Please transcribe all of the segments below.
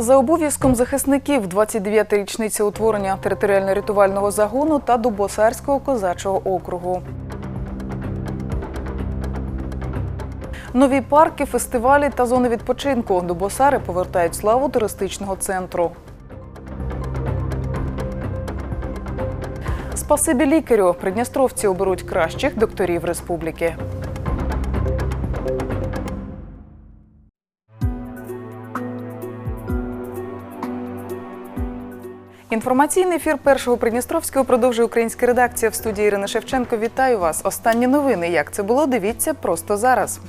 За обов'язком захисників 29-та річниця утворення територіально-рятувального загону та Дубосарського козачого округу. Нові парки, фестивалі та зони відпочинку. Дубосари повертають славу туристичного центру. Спасибі лікарю. Придністровці оберуть кращих докторів республіки. Інформаційний ефір першого Придністровського продовжує українська редакція в студії Ірина Шевченко. Вітаю вас. Останні новини. Як це було? Дивіться просто зараз.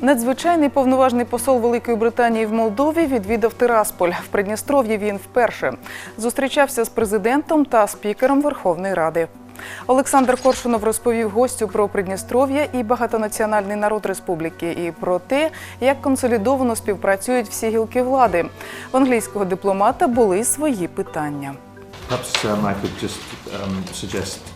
Надзвичайний повноважний посол Великої Британії в Молдові відвідав Тирасполь. В Придністров'ї він вперше зустрічався з президентом та спікером Верховної Ради. Олександр Коршунов розповів гостю про Придністров'я і багатонаціональний народ республіки, і про те, як консолідовано співпрацюють всі гілки влади. В англійського дипломата були свої питання. Perhaps um, I could just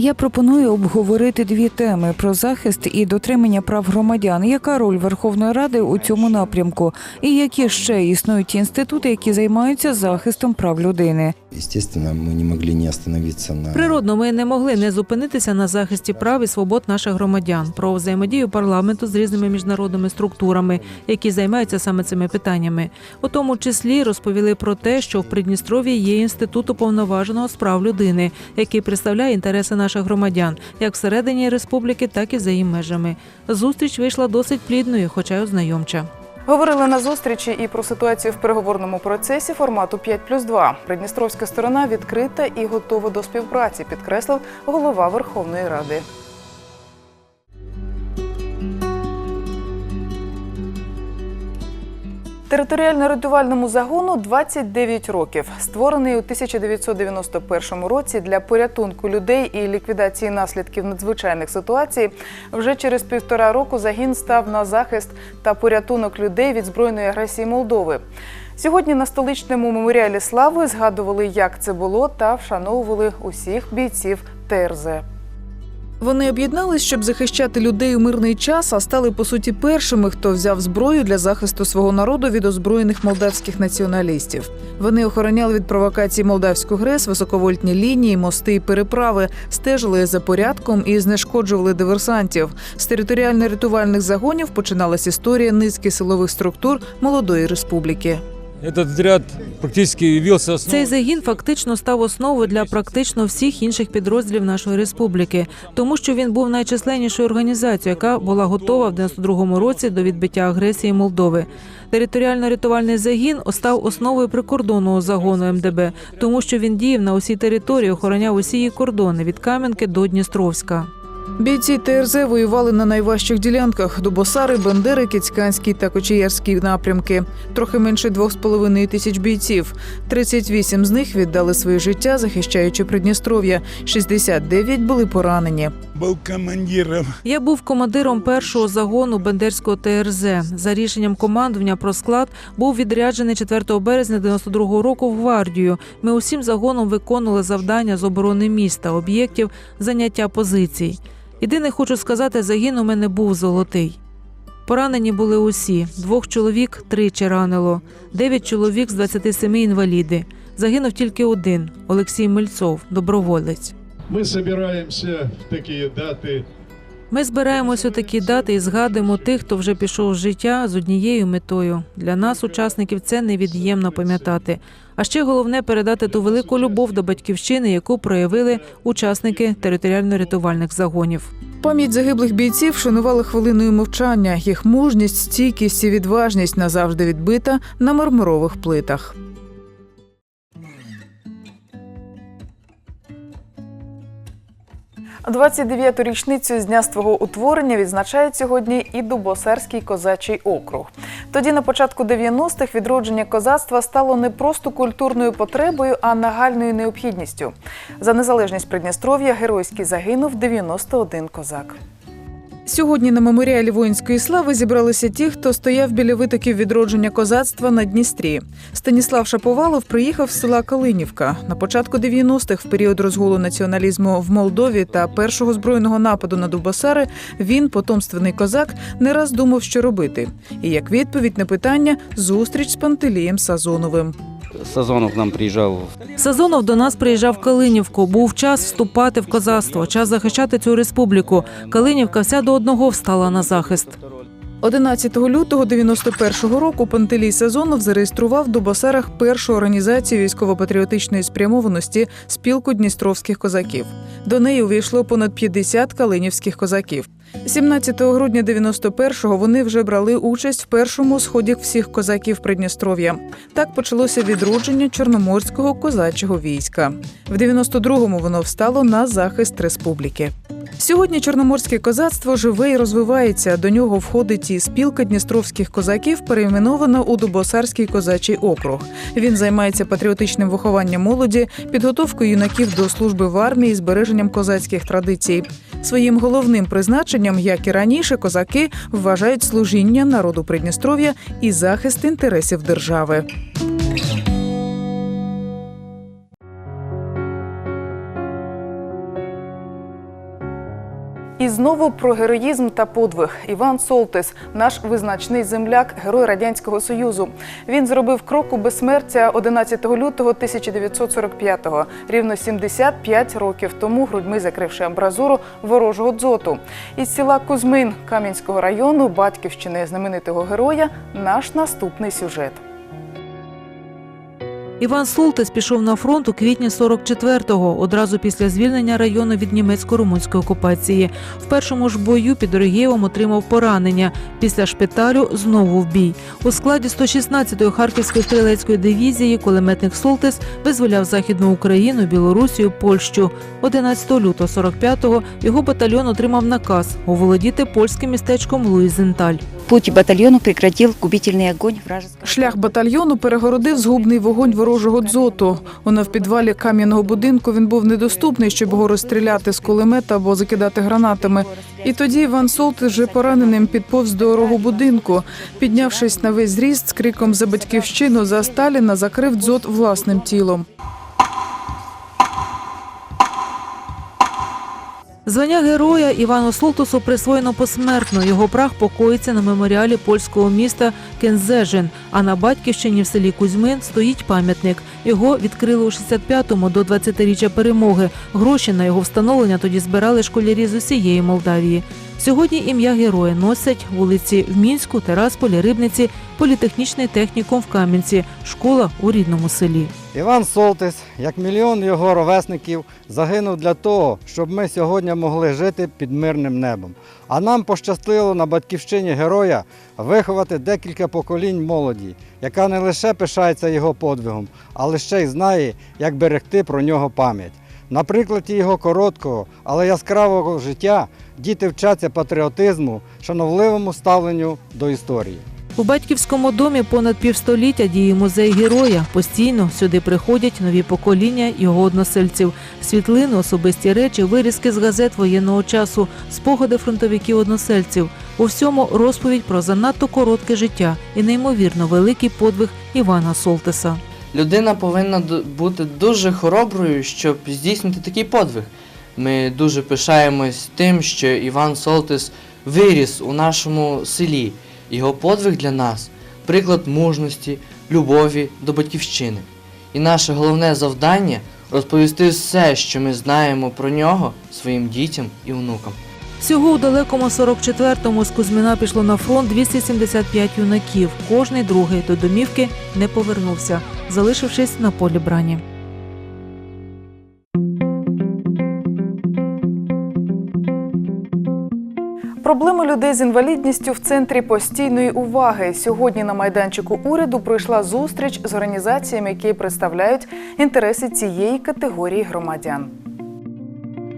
Я пропоную обговорити дві теми про захист і дотримання прав громадян. Яка роль Верховної Ради у цьому напрямку? І які ще існують інститути, які займаються захистом прав людини? Естественно, мы не могли не остановиться на... Природно, ми не могли не зупинитися на захисті прав і свобод наших громадян, про взаємодію парламенту з різними міжнародними структурами, які займаються саме цими питаннями. У тому числі розповіли про те, що в Придністров'ї є інститут уповноваженого з прав людини, який представляє інтереси наших громадян, як всередині республіки, так і за її межами. Зустріч вийшла досить плідною, хоча й ознайомча. Говорили на зустрічі і про ситуацію в переговорному процесі формату 5 плюс 2. Придністровська сторона відкрита і готова до співпраці, підкреслив голова Верховної Ради. Територіально-рятувальному загону 29 років. Створений у 1991 році для порятунку людей і ліквідації наслідків надзвичайних ситуацій. Вже через півтора року загін став на захист та порятунок людей від збройної агресії Молдови. Сьогодні на столичному меморіалі слави згадували, як це було, та вшановували усіх бійців ТРЗ. Вони об'єднались, щоб захищати людей у мирний час, а стали по суті першими, хто взяв зброю для захисту свого народу від озброєних молдавських націоналістів. Вони охороняли від провокацій молдавську ГРЕС, високовольтні лінії, мости і переправи, стежили за порядком і знешкоджували диверсантів. З територіально-рятувальних загонів починалась історія низки силових структур молодої республіки. Этот отряд практически явился основой. Цей загін фактично став основою для практично всіх інших підрозділів нашої республіки, тому що він був найчисленнішою організацією, яка була готова в 92-му році до відбиття агресії Молдови. Територіально-рятувальний загін став основою прикордонного загону МДБ, тому що він діяв на усій території, охороняв усі її кордони від Кам'янки до Дністровська. Бійці ТРЗ воювали на найважчих ділянках: Дубосари, Бендери, Кіцьканський та Кочіярський напрямки. Трохи менше двох з половиною тисяч бійців. 38 з них віддали своє життя, захищаючи Придністров'я. 69 були поранені. был командиром Я був командиром першого загону Бендерського ТРЗ. За рішенням командування про склад був відряджений 4 березня 92-го року в гвардію. Ми усім загоном виконували завдання з оборони міста, об'єктів, заняття позицій. Єдине хочу сказати, загін у мене був золотий. Поранені були усі: двох чоловік тричі ранило, дев'ять чоловік з 27 інваліди. Загинув тільки один Олексій Мельцов, доброволець. Ми збираємося в такі даты Ми збираємось у такі дати і згадуємо тих, хто вже пішов з життя з однією метою. Для нас, учасників, це невід'ємно пам'ятати. А ще головне передати ту велику любов до батьківщини, яку проявили учасники територіально-рятувальних загонів. Пам'ять загиблих бійців шанували хвилиною мовчання. Їх мужність, стійкість і відважність назавжди відбита на мармурових плитах. – 29-ту річницю з дня свого утворення відзначають сьогодні і Дубосерський козачий округ. Тоді, на початку 90-х, відродження козацтва стало не просто культурною потребою, а нагальною необхідністю. За незалежність Придністров'я геройський загинув 91 козак. Сьогодні на меморіалі воїнської слави зібралися ті, хто стояв біля витоків відродження козацтва на Дністрі. Станіслав Шаповалов приїхав з села Калинівка. На початку 90-х, в період розгулу націоналізму в Молдові та першого збройного нападу на Дубосари, він, потомственний козак, не раз думав, що робити. І як відповідь на питання зустріч з Пантелієм Сазоновим. Сазонов нам приїжджав Сазонов до нас приїжджав в Калинівку. Був час вступати в козацтво, час захищати цю республіку. Калинівка вся до одного встала на захист. 11 лютого 91-го року Пантелій Сазонов зареєстрував в Дубосарах першу організацію військово-патріотичної спрямованості спілку дністровських козаків. До неї увійшло понад 50 калинівських козаків. 17 грудня 91-го вони вже брали участь в першому сході всіх козаків Придністров'я. Так почалося відродження чорноморського козачого війська. В 92-му воно встало на захист республіки. Сьогодні чорноморське козацтво живе і розвивається. До нього входить і спілка дністровських козаків, перейменована у Дубосарський козачий округ. Він займається патріотичним вихованням молоді, підготовкою юнаків до служби в армії, збереженням козацьких традицій. Своїм головним призначенням, як і раніше, козаки вважають служіння народу Придністров'я і захист інтересів держави. Знову про героїзм та подвиг. Іван Солтис, наш визначний земляк, герой радянського союзу. Він зробив крок у безсмертя 11 лютого 1945-го, рівно 75 років тому, грудьми закривши амбразуру ворожого дзоту. Із села Кузьмин Кам'янського району, батьківщини знаменитого героя, наш наступний сюжет. Іван Солтис пішов на фронт у квітні 44-го, одразу після звільнення району від німецько-румунської окупації. В першому ж бою під Оригєєвом отримав поранення. Після шпиталю знову в бій. У складі 116-ї Харківської стрілецької дивізії кулеметник Солтис визволяв Західну Україну, Білорусію, Польщу. 11 лютого 45-го його батальйон отримав наказ оволодіти польським містечком Луїзенталь. Путь батальону прекратил губительный огонь вражеского. Шлях батальйону перегородив згубний вогонь ворожого дзоту. У навпідвалі кам'яного будинку він був недоступний, щоб його розстріляти з кулемета або закидати гранатами. І тоді Іван Солти вже пораненим підповз до дорогу будинку. Піднявшись на весь зріст з криком за батьківщину за Сталіна, закрив дзот власним тілом. Звання героя Івану Солтусу присвоєно посмертно. Його прах покоїться на меморіалі польського міста Кензежин. А на батьківщині в селі Кузьмин стоїть пам'ятник. Його відкрили у 65-му до 20-річчя перемоги. Гроші на його встановлення тоді збирали школярі з усієї Молдавії. Сьогодні ім'я героя носять вулиці в Мінську, Терасполі, Рибниці, політехнічний технікум в Кам'янці, школа у рідному селі. Іван Солтис, як мільйон його ровесників, загинув для того, щоб ми сьогодні могли жити під мирним небом. А нам пощастило на батьківщині героя виховати декілька поколінь молоді, яка не лише пишається його подвигом, але ще й знає, як берегти про нього пам'ять. На прикладі його короткого, але яскравого життя діти вчаться патріотизму, шановливому ставленню до історії. У батьківському домі понад півстоліття діє музей героя. Постійно сюди приходять нові покоління його односельців. Світлини, особисті речі, вирізки з газет воєнного часу, спогади фронтовиків односельців. У всьому розповідь про занадто коротке життя і неймовірно великий подвиг Івана Солтиса. Людина повинна бути дуже хороброю, щоб здійснити такий подвиг. Ми дуже пишаємось тим, що Іван Солтис виріс у нашому селі. Його подвиг для нас приклад мужності, любові до батьківщини. І наше головне завдання розповісти все, що ми знаємо про нього своїм дітям і онукам. Всього у далекому 44-му з Кузьміна пішло на фронт 275 юнаків. Кожний другий до домівки не повернувся, залишившись на полі брані. Проблеми людей з інвалідністю в центрі постійної уваги. Сьогодні на майданчику уряду пройшла зустріч з організаціями, які представляють інтереси цієї категорії громадян.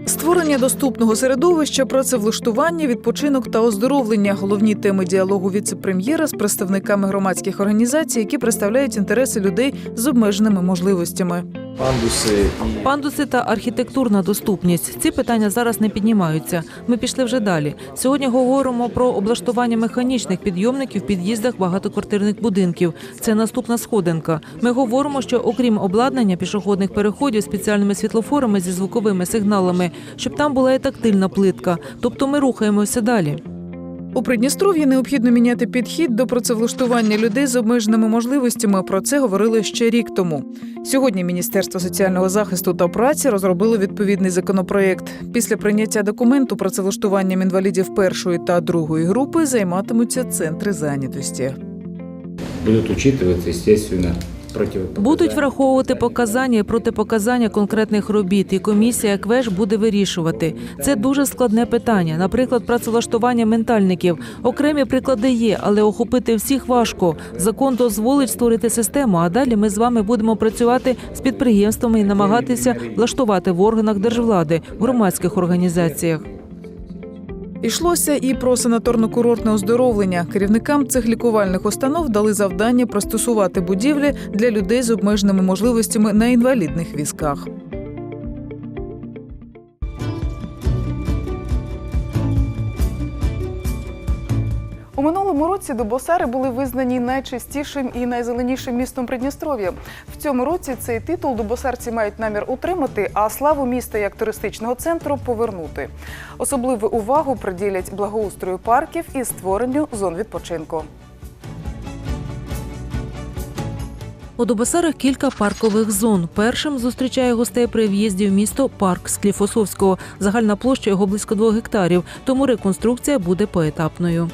Створення доступного середовища, працевлаштування, відпочинок та оздоровлення головні теми діалогу віце-прем'єра з представниками громадських організацій, які представляють інтереси людей з обмеженими можливостями. Пандуси Пандуси та архітектурна доступність. Ці питання зараз не піднімаються. Ми пішли вже далі. Сьогодні говоримо про облаштування механічних підйомників в під'їздах багатоквартирних будинків. Це наступна сходинка. Ми говоримо, що окрім обладнання пішохідних переходів спеціальними світлофорами зі звуковими сигналами, щоб там була і тактильна плитка. Тобто ми рухаємося далі. У Придністров'ї необхідно міняти підхід до працевлаштування людей з обмеженими можливостями. Про це говорили ще рік тому. Сьогодні Міністерство соціального захисту та праці розробило відповідний законопроєкт. Після прийняття документу працевлаштуванням інвалідів першої та другої групи займатимуться центри зайнятості. будут учитываться, естественно, противопоказания. Будуть враховувати показання і протипоказання конкретних робіт, і комісія КВЕЖ буде вирішувати. Це дуже складне питання. Наприклад, працевлаштування ментальників. Окремі приклади є, але охопити всіх важко. Закон дозволить створити систему. А далі ми з вами будемо працювати з підприємствами і намагатися влаштувати в органах держвлади, в громадських організаціях. Ішлося і про санаторно-курортне оздоровлення. Керівникам цих лікувальних установ дали завдання пристосувати будівлі для людей з обмеженими можливостями на інвалідних візках. У минулому році Дубосари були визнані найчистішим і найзеленішим містом Придністров'я. В цьому році цей титул дубосарці мають намір утримати, а славу міста як туристичного центру повернути. Особливу увагу приділять благоустрою парків і створенню зон відпочинку. У Дубосарах кілька паркових зон. Першим зустрічає гостей при в'їзді в місто парк Скліфосовського. Загальна площа його близько двох гектарів, тому реконструкція буде поетапною.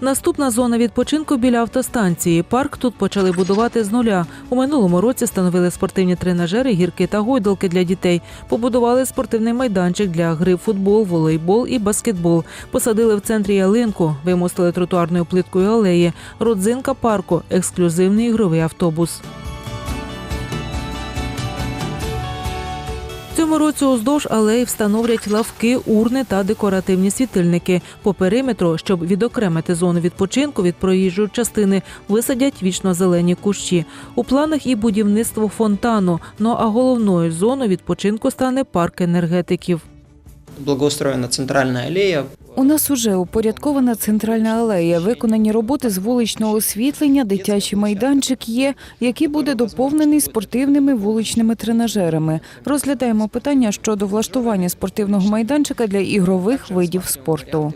Наступна зона відпочинку біля автостанції. Парк тут почали будувати з нуля. У минулому році встановили спортивні тренажери, гірки та гойдалки для дітей. Побудували спортивний майданчик для гри в футбол, волейбол і баскетбол. Посадили в центрі ялинку, вимостили тротуарною плиткою алеї. Родзинка парку ексклюзивний ігровий автобус. Цьому році уздовж алеї встановлять лавки, урни та декоративні світильники. По периметру, щоб відокремити зону відпочинку від проїжджої частини, висадять вічно зелені кущі. У планах і будівництво фонтану. Ну а головною зоною відпочинку стане парк енергетиків. Благоустроена центральная аллея. У нас уже упорядкована центральна алея, виконані роботи з вуличного освітлення, дитячий майданчик є, який буде доповнений спортивними вуличними тренажерами. Розглядаємо питання щодо влаштування спортивного майданчика для ігрових видів спорту.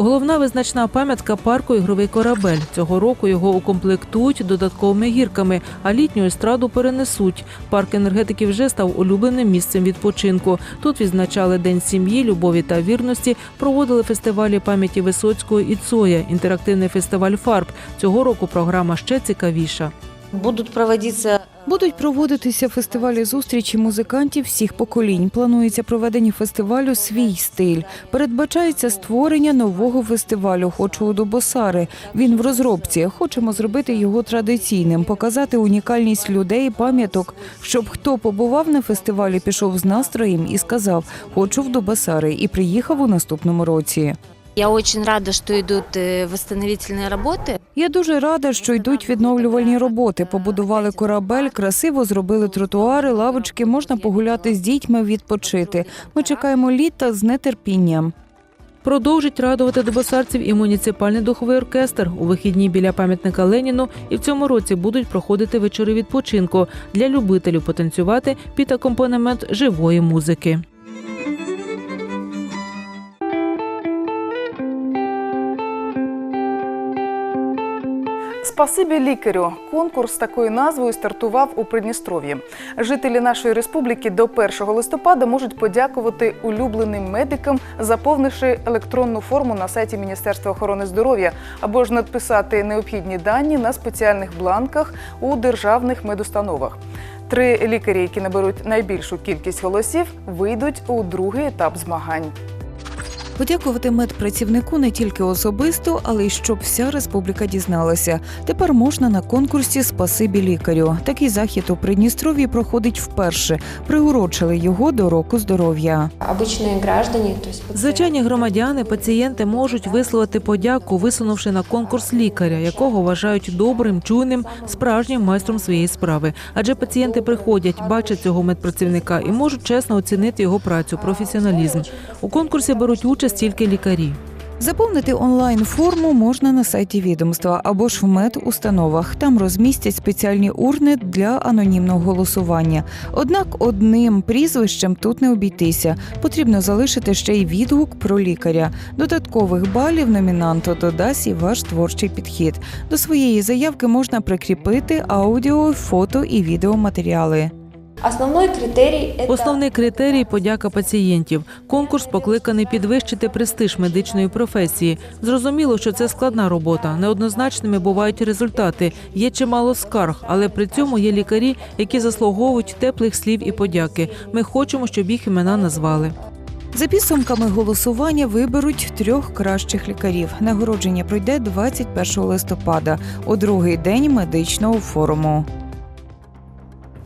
Головна визначна пам'ятка парку ігровий корабель. Цього року його укомплектують додатковими гірками, а літню естраду перенесуть. Парк енергетики вже став улюбленим місцем відпочинку. Тут відзначали День сім'ї, любові та вірності, проводили фестивалі пам'яті Висоцького і Цоя, інтерактивний фестиваль фарб. Цього року програма ще цікавіша. Будут проводиться Будуть проводитися фестивалі зустрічі музикантів всіх поколінь. Планується проведення фестивалю Свій стиль. Передбачається створення нового фестивалю Хочу у Добосари. Він в розробці. Хочемо зробити його традиційним, показати унікальність людей і пам'яток, щоб хто побував на фестивалі, пішов з настроєм і сказав Хочу в Добосари і приїхав у наступному році. Я очень рада, что идут э, восстановительные работы. Я дуже рада, що йдуть відновлювальні роботи. Побудували корабель, красиво зробили тротуари, лавочки. Можна погуляти з дітьми, відпочити. Ми чекаємо літа з нетерпінням. Продовжить радувати добосарців і муніципальний духовий оркестр. У вихідні біля пам'ятника Леніну і в цьому році будуть проходити вечори відпочинку для любителів потанцювати під акомпанемент живої музики. Спасибі лікарю. Конкурс такою назвою стартував у Придністров'ї. Жителі нашої республіки до 1 листопада можуть подякувати улюбленим медикам, заповнивши електронну форму на сайті Міністерства охорони здоров'я або ж надписати необхідні дані на спеціальних бланках у державних медустановах. Три лікарі, які наберуть найбільшу кількість голосів, вийдуть у другий етап змагань. Подякувати медпрацівнику не тільки особисто, але й щоб вся республіка дізналася. Тепер можна на конкурсі Спасибі лікарю. Такий захід у Придністров'ї проходить вперше. Приурочили його до року здоров'я. Обичні граждані, тобто Звичайні громадяни, пацієнти можуть висловити подяку, висунувши на конкурс лікаря, якого вважають добрим, чуйним, справжнім майстром своєї справи. Адже пацієнти приходять, бачать цього медпрацівника і можуть чесно оцінити його працю, професіоналізм. У конкурсі беруть участь тільки лікарі. Заповнити онлайн форму можна на сайті відомства або ж в медустановах. Там розмістять спеціальні урни для анонімного голосування. Однак одним прізвищем тут не обійтися. Потрібно залишити ще й відгук про лікаря. Додаткових балів номінанту додасть і ваш творчий підхід. До своєї заявки можна прикріпити аудіо, фото і відеоматеріали. Основний критерій Основний критерій подяка пацієнтів. Конкурс покликаний підвищити престиж медичної професії. Зрозуміло, що це складна робота. Неоднозначними бувають результати. Є чимало скарг, але при цьому є лікарі, які заслуговують теплих слів і подяки. Ми хочемо, щоб їх імена назвали. За підсумками голосування виберуть трьох кращих лікарів. Нагородження пройде 21 листопада у другий день медичного форуму.